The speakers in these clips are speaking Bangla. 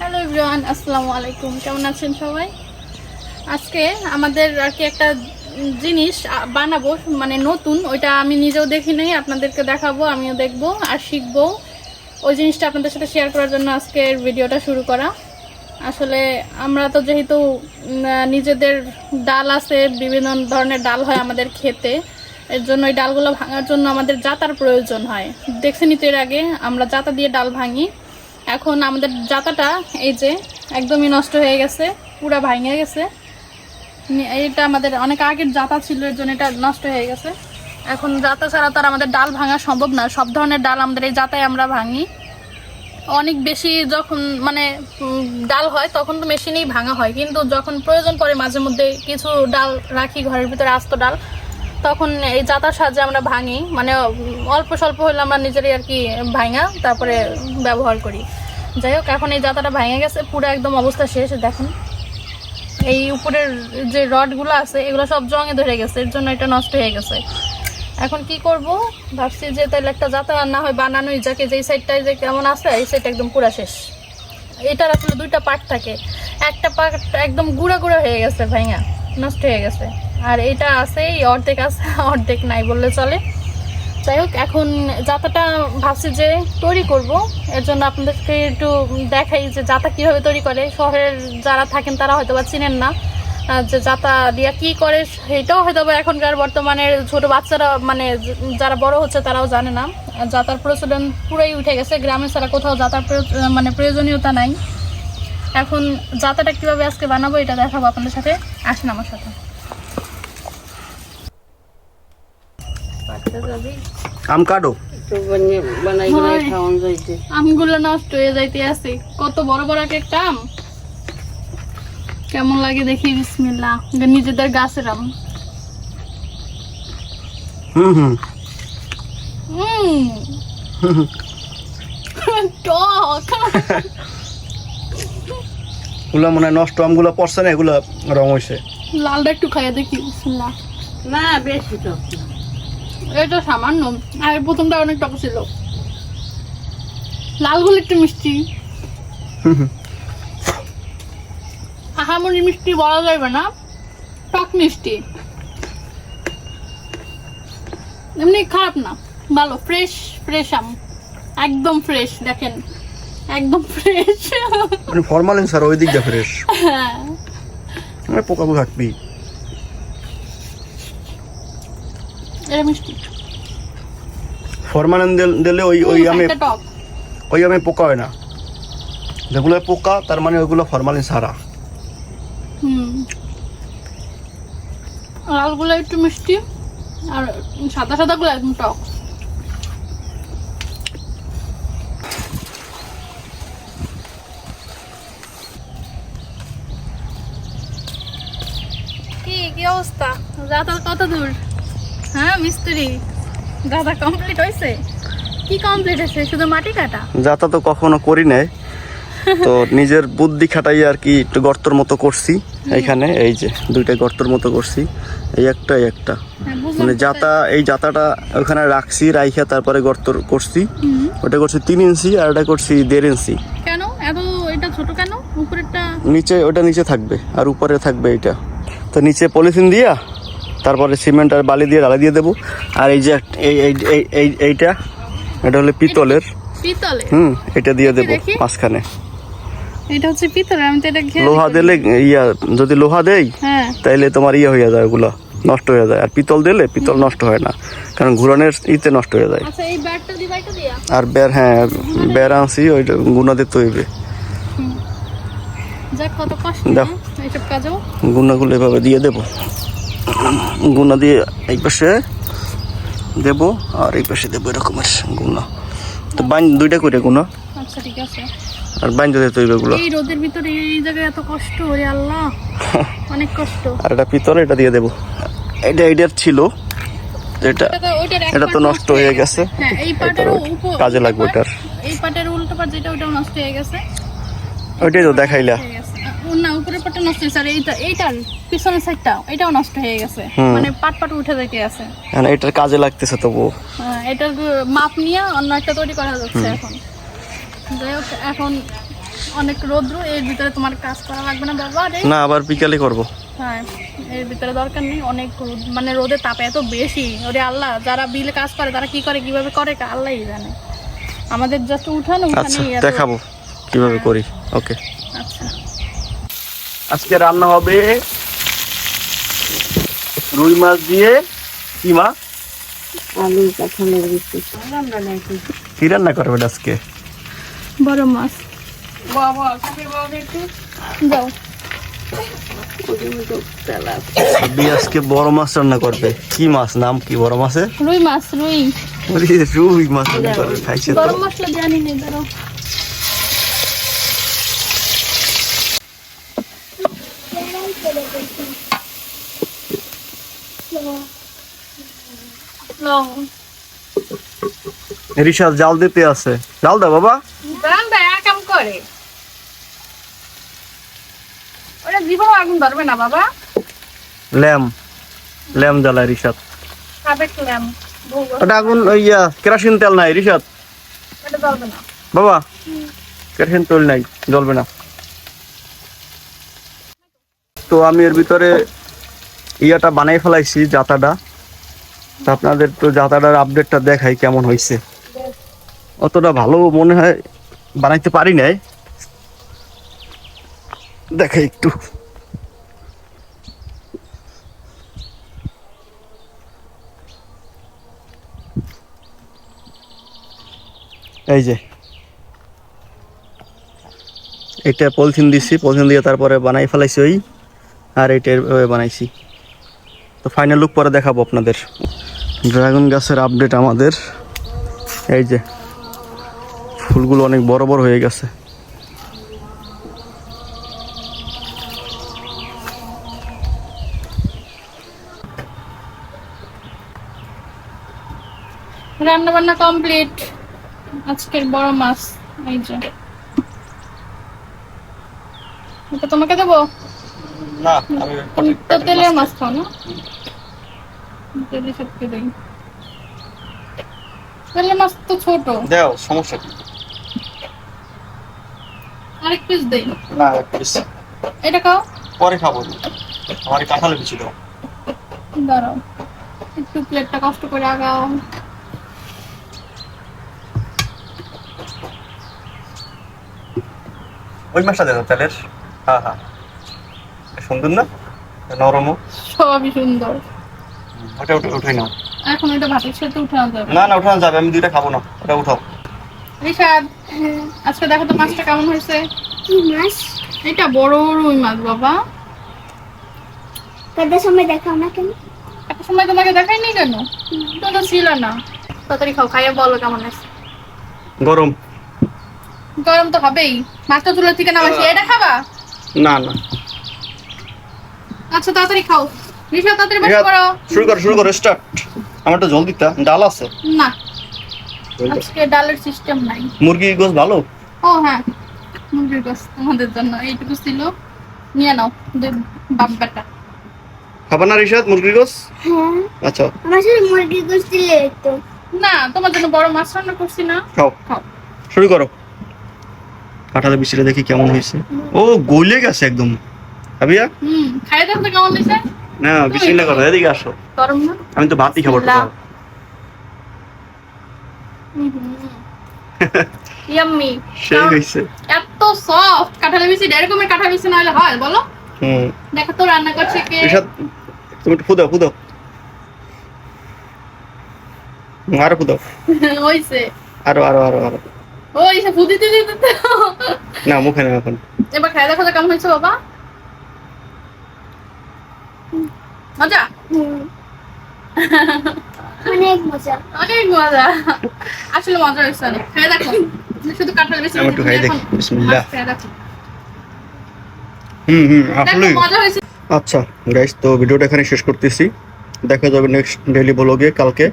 হ্যালো ইব্রাহান আসসালামু আলাইকুম কেমন আছেন সবাই? আজকে আমাদের আর কি একটা জিনিস বানাবো মানে নতুন, ওইটা আমি নিজেও দেখি নাই, আপনাদেরকে দেখাবো, আমিও দেখব আর শিখব। ওই জিনিসটা আপনাদের সাথে শেয়ার করার জন্য আজকের ভিডিওটা শুরু করা। আসলে আমরা তো যেহেতু নিজেদের ডাল আছে, বিভিন্ন ধরনের ডাল হয় আমাদের খেতে, এর জন্য ওই ডালগুলো ভাঙার জন্য আমাদের জাতার প্রয়োজন হয়। দেখছেনই তো এর আগে, আমরা জাতা দিয়ে ডাল ভাঙি। এখন আমাদের জাতাটা এই যে একদমই নষ্ট হয়ে গেছে, পুরা ভাঙে গেছে। এটা আমাদের অনেক আগের জাতা ছিল, এর জন্য এটা নষ্ট হয়ে গেছে। এখন জাতা ছাড়া তো আর আমাদের ডাল ভাঙা সম্ভব না। সব ধরনের ডাল আমাদের এই জাতায় আমরা ভাঙি। অনেক বেশি যখন মানে ডাল হয় তখন তো মেশিনেই ভাঙা হয়। কিন্তু যখন প্রয়োজন পড়ে মাঝে মধ্যে কিছু ডাল রাখি, ঘরের ভিতরে আস্ত ডাল তখন এই জাতার সাহায্যে আমরা ভাঙি। মানে অল্প স্বল্প হলে আমরা নিজেরই আর কি ভাঙা, তারপরে ব্যবহার করি। যাই হোক, এখন এই জাতাটা ভেঙে গেছে, পুরো একদম অবস্থা শেষ, দেখুন। এই উপরের যে রডগুলো আছে, এগুলো সব জঙে ধরে গেছে, এর জন্য এটা নষ্ট হয়ে গেছে। এখন কি করব? ভাবছি যে তাহলে একটা যাতা না হয় বানানোই, যাকে যেই সাইডটায় যে কেমন আছে, এই সাইডটা একদম পুরা শেষ। এটার আসলে দুইটা পার্ট থাকে। একটা পার্ট একদম গুঁড়া গুঁড়া হয়ে গেছে, ভাইয়া, নষ্ট হয়ে গেছে। আর এটা আছে এই অর্ধেক আছে, অর্ধেক নাই বললে চলে। যাই হোক, এখন যাতাটা ভাবছি যে তৈরি করব। এর জন্য আপনাদেরকে একটু দেখাই যে যাতা কীভাবে তৈরি করে। শহরের যারা থাকেন তারা হয়তো বা চিনেন না যে যাতা দিয়া কি করে, সেটাও হয়তো বা এখনকার বর্তমানে ছোট বাচ্চারা মানে যারা বড় হচ্ছে তারাও জানে না। যাতার প্রচলন পুরোই উঠে গেছে, গ্রামে ছাড়া কোথাও যাতার মানে প্রয়োজনীয়তা নাই। এখন যাতাটা কীভাবে আজকে বানাবো এটা দেখাবো আপনাদের সাথে। আসেন আমার সাথে। আম কাটো? হয়। আমগুলো নষ্ট হয়ে যাইতে আছে। কত বড় বড় এক একটা আম। কেমন লাগে দেখি বিসমিল্লাহ। এটা নিজেদের গাছের আম। হুম হুম। টক। ওগুলা মনে নষ্ট আমগুলো পড়ছে না এগুলা রং লালটা একটু খাইয়ে দেখি বিসমিল্লাহ। না বেশি টক না। এটা সামান্য। আর প্রথমটা অনেক টক ছিল। লালগুলো একটু মিষ্টি। হুম হুম। আহামরি মিষ্টি বলা যাবে না টক মিষ্টি। এমনি খারাপ না। ভালো ফ্রেশ ফ্রেশ আম। একদম ফ্রেশ দেখেন। একদম ফ্রেশ। মানে ফরমালিন স্যার ওই দিকটা ফ্রেশ। হ্যাঁ। পোকা পোকা থাকবি এটা মিষ্টি। ফরমালিন দিলে ওই ওই আমে টক। ওই আমে পোকা হয় না। যেগুলো পোকা তার মানে ওইগুলো ফরমালিন সারা হুম। লালগুলো একটু মিষ্টি আর সাদা সাদা গুলো একদম টক। কি কি অবস্থা? যাতার কত দূর হ্যাঁ মিস্ত্রি। দাদা কমপ্লিট হয়েছে কি কমপ্লিট হয়েছে শুধু মাটি কাটা? যাতা তো কখনো করি নাই। তো নিজের বুদ্ধি খাটাই আর কি একটু গর্তর মতো করছি। এইখানে এই যে দুইটা গর্তর মতো করছি। এই একটা এই একটা। হ্যাঁ, মানে যাতা এই যাতাটা ওখানে রাখছি রাইখা তারপরে গর্ত করছি। ওটা করছি তিন ইঞ্চি আর ওটা করছি দেড় ইঞ্চি। কেন? এত এটা ছোট কেন? উপরেরটা? নিচে ওটা নিচে থাকবে আর উপরে থাকবে এটা তো নিচে পলিথিন দিয়া তারপরে সিমেন্ট আর বালি দিয়ে ঢালাই দিয়ে দেবো। আর এই যে এই এই- এই এই এইটা এটা হলো পিতলের। পিতলে? হুম এটা দিয়ে দেবো মাঝখানে। এটা হচ্ছে পিতলে আমি তো এটা লোহা দিলে ইয়া যদি লোহা দেই হ্যাঁ। তাইলে তোমার ইয়ে হয়ে যায় ওগুলো নষ্ট হয়ে যায়। আর পিতল দিলে পিতল নষ্ট হয় না কারণ ঘুরানোর ইতে নষ্ট হয়ে যায়। আচ্ছা আর বের হ্যাঁ বের আনছি ওইটা গুণা দিতে হইবে। কাজও। গুণাগুলো এভাবে দিয়ে দেব। গুণা দিয়ে এই পাশে দেব আর এই পাশে দেবো এরকমের গুণা তো বাইন দুইটা করে গুণা আচ্ছা ঠিক আছে। আর বাইন দিতে হইবে এগুলো। এই রোদের ভিতরে এই জায়গায় এত কষ্ট ওরে আল্লাহ। অনেক কষ্ট। আর এটা পিতল এটা দিয়ে দেব। এটা এটার ছিল। এটা এটা তো- নষ্ট হয়ে গেছে। হ্যাঁ এই পাটের কাজে লাগবে ওটার এই পাটের উল্টো পাট যেটা ওটাও নষ্ট হয়ে গেছে। ওইটাই তো দেখাইলা। না উপরের পাটটা নষ্ট হয়েছে আর এইটা এইটার পিছনের সাইডটা এটাও নষ্ট হয়ে গেছে। মানে পাট পাট উঠে আছে। এখন এটার কাজে লাগতেছে তবু হ্যাঁ, এটার মাপ নিয়ে অন্য একটা তৈরি করা যাচ্ছে এখন। যাই হোক এখন অনেক রোদ্র এর ভিতরে তোমার কাজ করা লাগবে না বাবা না আবার বিকালে করব। হ্যাঁ এর ভিতরে দরকার নেই অনেক রোদ মানে রোদের তাপ এত বেশি। ওরে আল্লাহ যারা বিলে কাজ করে তারা কি করে কীভাবে করে আল্লাহই জানে। আমাদের জাস্ট উঠানো আচ্ছা উঠানেই এত- দেখাবো কীভাবে করি। ওকে। আচ্ছা আজকে রান্না হবে রুই মাছ দিয়ে কি মাছ আলু কাঁঠালের বিচি। কি রান্না করবেন আজকে? বড় মাছ। বাবা কাকে বাবা একটু যাও ওদের মতো তেলা ভাবি আজকে বড় মাছ রান্না করবে। কি মাছ? নাম কি বড় মাছের? রুই মাছ রুই। রুই মাছ রান্না করবে খাইছে তো। গরম মশলা জানি নেই রিসাদ জাল দিতে আছে। জাল দাও বাবা। বারান্দা একাম করে। ওরা আগুন ধরবে না বাবা। ল্যাম। ল্যাম জ্বালায় সাবেক ল্যাম ওটা আগুন ইয়া, কেরোসিন তেল নাই রিসাদ এটা জ্বলবে না। বাবা কেরোসিন তেল নাই জ্বলবে না। তো আমি এর ভিতরে ইয়াটা বানাই ফেলাইছি জাতাটা। আপনাদের তো যাতায়াতের আপডেটটা দেখাই কেমন হয়েছে। অতটা ভালো মনে হয় বানাইতে পারি নাই। দেখাই একটু। এই যে। এটা পলিথিন দিছি, পলিথিন দিয়ে তারপরে বানাই ফেলাইছি ওই। আর এটা বানাইছি। তো ফাইনাল লুক পরে দেখাবো আপনাদের। ড্রাগন গাছের আপডেট আমাদের। এই যে ফুলগুলো অনেক বড় বড় হয়ে গেছে। রান্না বান্না কমপ্লিট আজকের বড় মাছ এই যে। এটা তোমাকে দেবো? না তো তেলের মাছ খাও না? দেই মাছ তো ছোট। দেও সমস্যা কি? আরেক পিস দেই। না এটা খাও। পরে খাব। আমার কাঁঠালে বিচি দাও। দাঁড়াও একটু প্লেটটা কষ্ট করে আগাও। ওই মাছটা দেখো তেলের। হ্যাঁ হ্যাঁ সুন্দর না? নরমও। সবই সুন্দর। ওটা উঠে উঠে নাও। এখন এটা ভাতের সাথে উঠানো যাবে। না না উঠানো যাবে আমি দুইটা খাব না ওটা উঠাও। রিশাদ আজকে দেখো তো মাছটা কেমন হয়েছে? কি মাছ? এটা বড় রুই মাছ বাবা। সময় দেখাও না কেন একটা সময় তোমাকে দেখাইনি কেন? তুমি তো ছিল না। তাড়াতাড়ি খাও খাইয়ে বলো কেমন আছে গরম। গরম তো হবেই। মাছটা চুলের থেকে নামাইছি। এটা খাবা? না না। আচ্ছা তাড়াতাড়ি খাও। রিশাদ তাড়াতাড়ি বসে পড়ো শুরু করো শুরু করো স্টার্ট আমার তো জল দিতা ডাল আছে? না। আজকে ডালের সিস্টেম নাই। মুরগি গোস ভালো? ও হ্যাঁ। মুরগির গোস তোমাদের জন্য এইটুকু ছিল। নিয়ে নাও বাপ বেটা। না মুরগি গোস হ্যাঁ। আচ্ছা। আমার সাথে মুরগি গোস দিলে তো। না তোমার জন্য বড় মাছ রান্না করছি না। খাও। খাও। শুরু করো। কাঁঠালে বিচিটা দেখি কেমন হয়েছে। ও গলে গেছে একদম। ভাবিয়া হুম খাইয়ে দেখো কেমন হয়েছে? না বিসমিল্লাহ করো এদিকে আসো। আমি তো ভাতই খাব। ইয়াম্মি সেই হয়েছে এত সফট কাঁঠালি বিচি এরকমের কাঁঠালি বিচি না হলে হয় বলো। হুম। দেখো তো রান্না করছে কে। তুমি একটু ফুদাও ফুদাও। আরও ফুদাও। হইছে। আরও আরও আরও আরও। ওইসে ফুদিতে দিতে না মুখে না এখন। এবার খাই দেখো তো কেমন হয়েছে বাবা। মজা? হুম। অনেক মজা। অনেক মজা। আসলে মজা হয়েছে অনেক। খাই দেখো। শুধু কাঁঠাল বেশি আমি একটু খাই দেখি। বিসমিল্লাহ। হুম হুম দেখো আসলেই। মজা হয়েছে। আচ্ছা গাইস তো ভিডিওটা এখানে শেষ করতেছি। দেখা যাবে নেক্সট ডেইলি ব্লগে কালকে।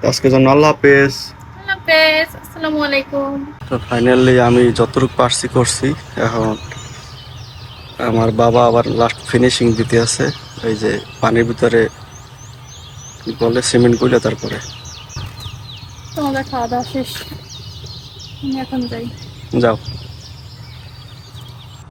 তো আজকের জন্য আল্লাহ হাফেজ। আল্লাহ হাফেজ। আসসালামু আলাইকুম। তো ফাইনালি আমি যতটুকু পারছি করছি। এখন আমার বাবা আবার লাস্ট ফিনিশিং দিতে আছে। এই যে পানির ভিতরে কি বলে সিমেন্ট গুলে তারপরে। তোমাদের খাওয়া দাওয়া শেষ? আমি এখন যাই। যাও।